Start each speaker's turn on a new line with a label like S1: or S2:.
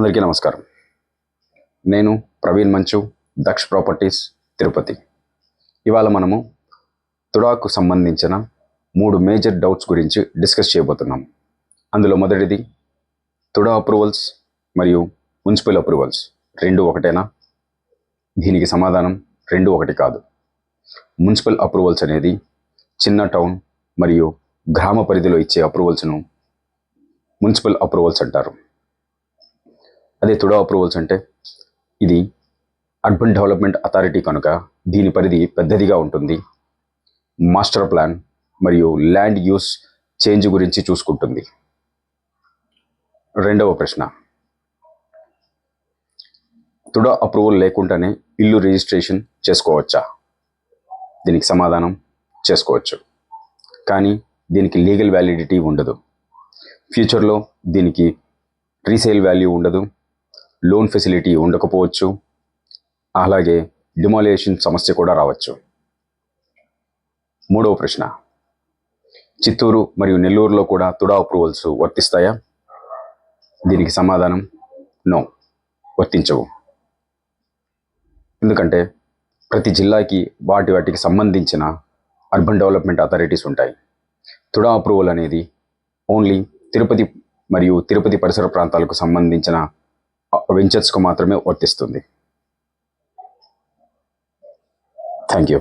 S1: అందరికీ నమస్కారం. నేను ప్రవీణ్ మంచు దక్ష్ ప్రాపర్టీస్ తిరుపతి. ఇవాళ మనము తుడాకు సంబంధించిన మూడు మేజర్ డౌట్స్ గురించి డిస్కస్ చేయబోతున్నాం. అందులో మొదటిది తుడా అప్రూవల్స్ మరియు మున్సిపల్ అప్రూవల్స్ రెండు ఒకటేనా? దీనికి సమాధానం రెండు ఒకటి కాదు. మున్సిపల్ అప్రూవల్స్ అనేది చిన్న టౌన్ మరియు గ్రామ పరిధిలో ఇచ్చే అప్రూవల్స్ను మున్సిపల్ అప్రూవల్స్ అంటారు. అదే తుడా అప్రూవల్స్ అంటే ఇది అర్బన్ డెవలప్మెంట్ అథారిటీ కనుక దీని పరిధి పెద్దదిగా ఉంటుంది. మాస్టర్ ప్లాన్ మరియు ల్యాండ్ యూస్ చేంజ్ గురించి చూసుకుంటుంది. రెండవ ప్రశ్న. తుడా అప్రూవల్ లేకుండానే ఇల్లు రిజిస్ట్రేషన్ చేసుకోవచ్చా? దీనికి సమాధానం చేసుకోవచ్చు. కానీ దీనికి లీగల్ వ్యాలిడిటీ ఉండదు. ఫ్యూచర్లో దీనికి రీసేల్ వాల్యూ ఉండదు. లోన్ ఫెసిలిటీ ఉండకపోవచ్చు. అలాగే డిమాలియేషన్ సమస్య కూడా రావచ్చు. మూడవ ప్రశ్న. చిత్తూరు మరియు నెల్లూరులో కూడా తుడా అప్రూవల్స్ వర్తిస్తాయా? దీనికి సమాధానం నో. వర్తించవు. ఎందుకంటే ప్రతి జిల్లాకి వాటి వాటికి సంబంధించిన అర్బన్ డెవలప్మెంట్ అథారిటీస్ ఉంటాయి. తుడా అప్రూవల్ అనేది ఓన్లీ తిరుపతి మరియు తిరుపతి పరిసర ప్రాంతాలకు సంబంధించిన వెంచర్స్కు మాత్రమే వర్తిస్తుంది. Thank you